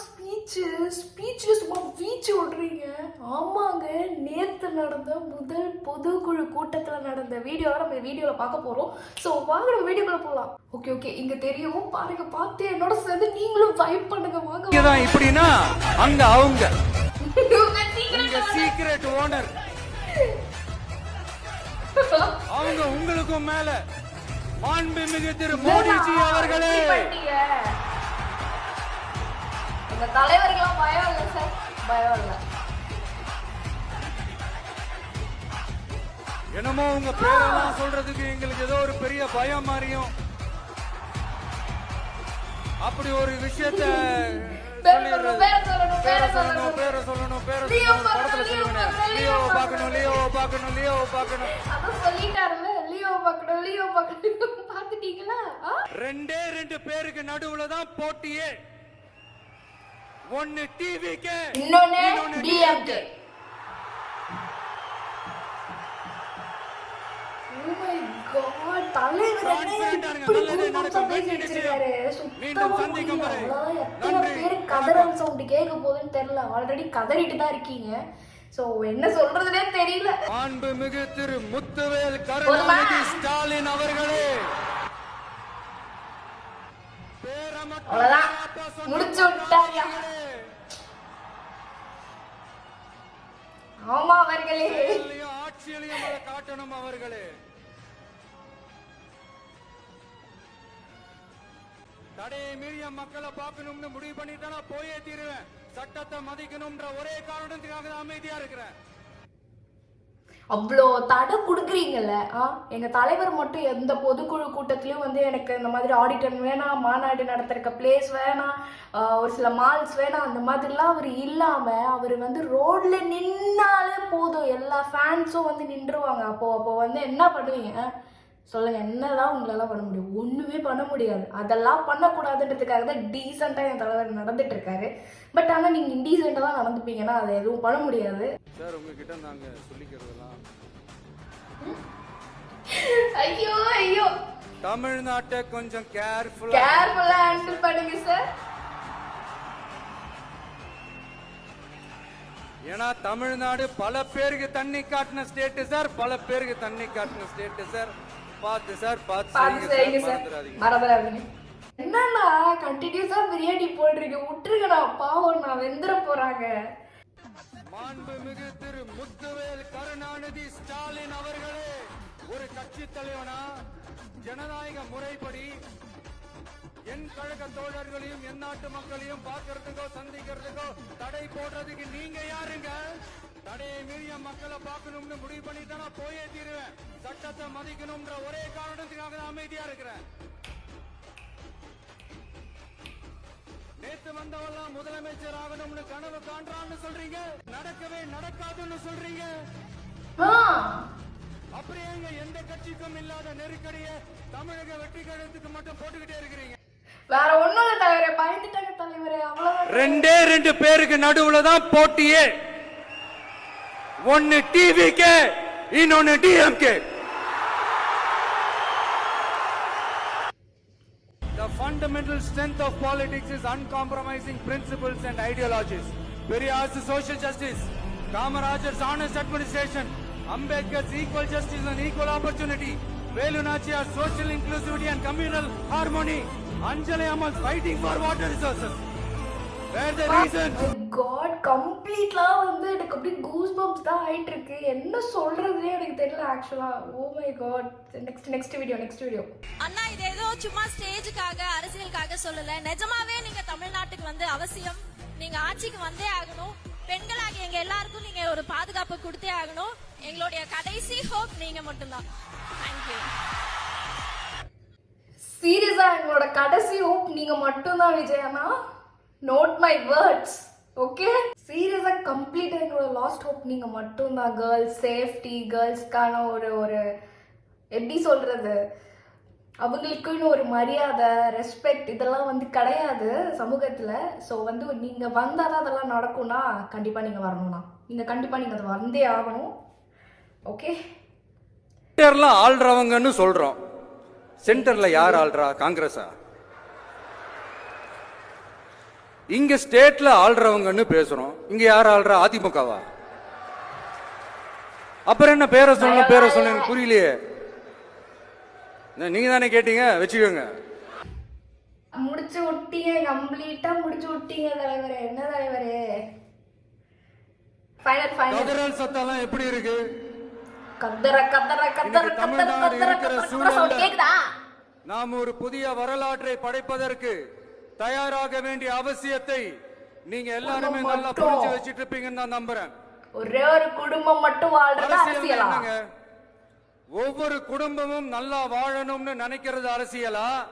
Speech ஸ்பீச்சில் சும்மா வீச்சு விட்றீங்க. ஆமாங்க நேற்று நடந்த முதல் பொதுக்குழு கூட்டத்தில் நடந்த வீடியோவை நம்ம வீடியோவில் பார்க்க போகிறோம் ஸோ வாங்க நம்ம வீடியோக்குள்ள போகலாம் ஓகே ஓகே இங்கே தெரியும். பாருங்க பார்த்து என்னோட சேர்ந்து நீங்களும் வைப் பண்ணுங்க. வாங்க இப்படின்னா அங்க அவங்க. சீக்ரெட் ஓனர் அவங்க உங்களுக்கும் மேல. மாண்புமிகு திரு மோடிஜி அவர்களே. எங்க தலைவருக்கெல்லாம் பயம் இல்லை சார். பயம் இல்லை. என்னமோ உங்க பேரெல்லாம் சொல்றதுக்கு எங்களுக்கு ஏதோ ஒரு பெரிய பயம் மாதிரியும். அப்படி ஒரு விஷயத்த பேரை சொல்லணும், பேரை சொல்லணும், பேரை சொல்லணும். படத்துல சொல்லுவேன் லியோ பார்க்கணும், லியோ பார்க்கணும் லியோ பார்க்கணும். சொல்லிட்டாருல்ல லியோ பார்க்கணும் லியோ? ரெண்டே ரெண்டு பேருக்கு நடுவுல தான் போட்டியே. ஒன்னு டிவிக்கு இன்னொன்னு டிஎம்கே Oh. மீண்டும் சந்திக்கும். வரை. நன்றி, கதறல் கேட்க போகுதுன்னு தெரியல. ஆல்ரெடி கதறிட்டு தான் இருக்கீங்க. சோ என்ன சொல்றதுனே தெரியல. மாண்புமிகு திரு முத்துவேல் கருணாநிதி ஸ்டாலின் அவர்களே. பேரை முடிச்சு விட்டாரியா? ஆமா அவர்களே. ஆட்சியிலையும் அதை காட்டணும் அவர்களே. தடையை மீறிய மக்களை பார்க்கணும்னு முடிவு பண்ணிட்டு போயே தீருவேன். சட்டத்தை மதிக்கணும்ன்ற ஒரே காரணத்துக்காக தான் அமைதியா இருக்கிறேன். அவ்வளோ தடை கொடுக்குறீங்கல்ல? ஆ எங்கள் தலைவர் மட்டும் எந்த பொதுக்குழு கூட்டத்திலயும் வந்து எனக்கு இந்த மாதிரி ஆடிட்டர் வேணாம் மாநாடு நடத்துறக்க பிளேஸ் வேணாம் ஒரு சில மால்ஸ் வேணாம் அந்த மாதிரிலாம் அவர் இல்லாமல் அவர் வந்து ரோட்டில் நின்னாலே போதும். எல்லா ஃபேன்ஸும் வந்து நின்றுவாங்க அப்போது அப்போ வந்து என்ன பண்ணுவீங்க? சொல்லுங்க என்னதான் உங்களால பண்ண முடியும். ஒண்ணுமே பண்ண முடியாது. அதெல்லாம் பண்ணக்கூடாதுன்றதுக்காக தான் டீசெண்டாக என் தலைவர் நடந்துட்டு இருக்காரு. பட் ஆனா நீங்க இன்டீசெண்டாக தான் நடந்துப்பீங்கன்னா அதை எதுவும் பண்ண முடியாது. சார் உங்ககிட்ட நாங்க சொல்லிக்கிறதெல்லாம் ஐயோ ஐயோ. தமிழ்நாட்டை கொஞ்சம் கேர்ஃபுல்லா கேர்ஃபுல்லா ஹேண்டில் பண்ணுங்க சார் ஏன்னா தமிழ்நாடு பல பேருக்கு தண்ணி காட்டின ஸ்டேட் சார் பல பேருக்கு தண்ணி காட்டின ஸ்டேட் சார் பார்த்து சார் பார்த்து செய்யுங்க சார் மறந்துடாதீங்க. என்னண்ணா கண்டினியூஸா பிரியாணி போடுறீங்க விட்டுருங்கண்ணா பாவம் நான் வெந்துட போறாங்க. மாண்புமிகு திரு முத்துவேல் கருணாநிதி ஸ்டாலின் அவர்களே ஒரு கட்சி தலைவனா? ஜனநாயக முறைப்படி என் கழக தோழர்களையும் என் நாட்டு மக்களையும் பார்க்கறதுக்கோ சந்திக்கிறதுக்கோ தடை போடுறதுக்கு நீங்க யாருங்க? தடையை மீறிய மக்களை பார்க்கணும்னு முடிவு பண்ணிட்டு நான் போயே தீருவேன். சட்டத்தை மதிக்கணும்ன்ற ஒரே காரணத்துக்காக தான் அமைதியா இருக்கிறேன். நேத்து வந்தவெல்லாம் முதலமைச்சர் ஆகணும்னு கனவு காண்றான்னு சொல்றீங்க? நடக்கவே நடக்காதுன்னு சொல்றீங்க? அப்படியே எந்த கட்சிக்கும் இல்லாத நெருக்கடிய தமிழக வெற்றி கழகத்துக்கு மட்டும் போட்டுக்கிட்டே இருக்கிறீங்க? வேற ஒண்ணும் இல்ல தலைவரே பயந்துட்டாங்க தலைவரே ரெண்டே ரெண்டு பேருக்கு நடுவுல தான் போட்டியே. ஒன்னு டிவிக்கு இன்னொன்னு DMK The fundamental strength of politics is uncompromising principles and ideologies. Periyar's social justice, Kamarajar's honest administration, Ambedkar's equal justice and equal opportunity, Velu Nachiar's social inclusivity and communal harmony, Anjali Ammal's fighting for water resources. Where the reason got கம்ப்ளீட்லா வந்து எனக்கு அப்படியே goose bumps தான் ஆயிட்டு இருக்கு என்ன சொல்றதுனே எனக்கு தெரியல ஆக்சுவலா ஓ my god next next video next video அண்ணா இது ஏதோ சும்மா ஸ்டேஜுக்காக அரசியலுக்காக சொல்லல. நிஜமாவே நீங்க தமிழ்நாட்டுக்கு வந்து அவசியம். நீங்க ஆட்சிக்கு வந்தே ஆகணும். பெண்களாகிய எங்க எல்லாருக்கும் நீங்க ஒரு பாதுகாப்பு கொடுத்தே ஆகணும். எங்களுடைய கடைசி ஹோப் நீங்க மட்டும்தான். தேங்க்யூ சீரியஸா எங்களோட கடைசி ஹோப் நீங்க மட்டும்தான் விஜயண்ணா நோட் மை வேர்ட்ஸ் ஓகே சீரியஸாக கம்ப்ளீட் எங்களோட லாஸ்ட் ஹோப் நீங்கள் மட்டும்தான். கேர்ள்ஸ் சேஃப்டி கேர்ள்ஸ்க்கான ஒரு ஒரு எப்படி சொல்கிறது அவங்களுக்குன்னு ஒரு மரியாதை ரெஸ்பெக்ட் இதெல்லாம் வந்து கிடையாது சமூகத்தில். ஸோ வந்து நீங்கள் வந்தால் தான் அதெல்லாம் நடக்கும்னா கண்டிப்பாக நீங்கள் வரணும்னா நீங்கள் கண்டிப்பாக நீங்கள் அதை வந்தே ஆகணும். ஓகே சென்டர்ல ஆள்றவங்கன்னு சொல்றோம். சென்டர்ல யார் ஆள்றா? காங்கிரஸா? இங்க ஸ்டேட்ல ஆள்றவங்கன்னு பேசுறோம். இங்க யார் ஆள்றா? அதிமுகவா? அப்புறம் என்ன பேரை சொல்லணும் பேரை சொல்லணும் புரியலையே. நீங்க தானே கேட்டீங்க? வச்சுக்கோங்க. முடிச்சு விட்டீங்க கம்ப்ளீட்டா முடிச்சு விட்டீங்க தலைவரே. என்ன தலைவரே? ஃபைனல் ஃபைனல் கதறல் சத்தம்லாம் எப்படி இருக்கு? கத்தர கத்தர கத்தர கத்தர கத்தர கேக்குதா? நாம் ஒரு புதிய வரலாற்றை படைப்பதற்கு தயாராக வேண்டிய அவசியத்தை நீங்க எல்லாருமே நல்லா. புரிஞ்சு வச்சிட்டு இருப்பீங்கன்னு நான் நம்புறேன். ஒரே ஒரு குடும்பம் மட்டும் வாழ்றது அரசியல் ஒவ்வொரு குடும்பமும் நல்லா வாழணும்னு நினைக்கிறது அரசியலா?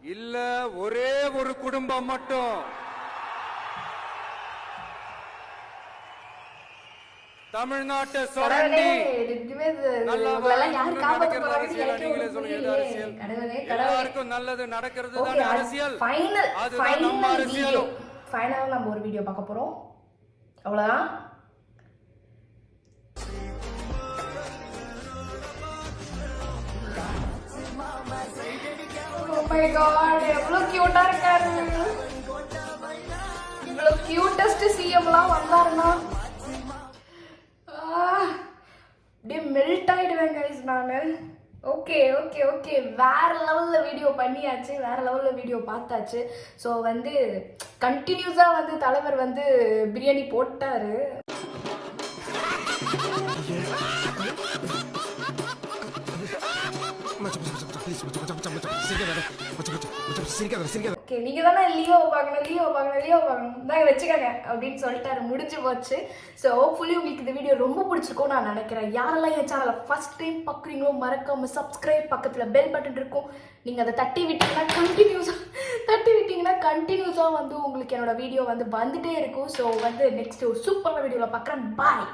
இல்ல ஒரே ஒரு குடும்பம் மட்டும் தமிழ்நாட்டை சுரண்டி கடவுளே, இதுவே இது- நல்லா உங்களெல்லாம் யாரு வாழணும்னு காப்பாத்த நினைக்கிறது போறாங்கன்னு அரசியலா? எனக்கே நீங்களே ஒண்ணும் சொல்லுங்க, எது புரியலையே. அரசியல்? கடவுளே, கடவுளே. எல்லாருக்கும் நல்லது நடக்கிறது தானே அரசியல். அதுதான் நம்ம. அரசியலும். ஆ நம்ம ஒரு வீடியோ பார்க்க போறோம். அவ்வளவுதான். Oh இருக்காரு. வந்தாருன்னா, அப்படியே மெல்ட் ஆகிடுவேன் கைஸ் நான் ஓகே ஓகே ஓகே வேற லெவலில் வீடியோ பண்ணியாச்சு வேற லெவலில் வீடியோ பார்த்தாச்சு ஸோ வந்து கண்டினியூஸாக வந்து தலைவர் வந்து பிரியாணி போட்டாரு ஓகே நீங்கள் தானே லியோ பார்க்கணும் லியோ பார்க்கணும் லியோ பார்க்கணும். தான் வச்சுக்கோங்க அப்படின்னு சொல்லிட்டாரு. முடிஞ்சு போச்சு. ஸோ ஹோப்ஃபுல்லி உங்களுக்கு இந்த வீடியோ ரொம்ப பிடிச்சிருக்கும் நான் நினைக்கிறேன். யாரெல்லாம் என் சேனலை ஃபர்ஸ்ட் டைம் பார்க்குறீங்களோ மறக்காம சப்ஸ்கிரைப் பக்கத்தில் பெல் பட்டன் இருக்கும். நீங்கள் அதை தட்டி விட்டீங்கன்னா கண்டினியூஸாக தட்டி விட்டீங்கன்னா கண்டினியூஸாக வந்து உங்களுக்கு என்னோட வீடியோ வந்து வந்துட்டே இருக்கும். ஸோ வந்து நெக்ஸ்ட் ஒரு சூப்பரான வீடியோவில் பார்க்குறேன். பாய்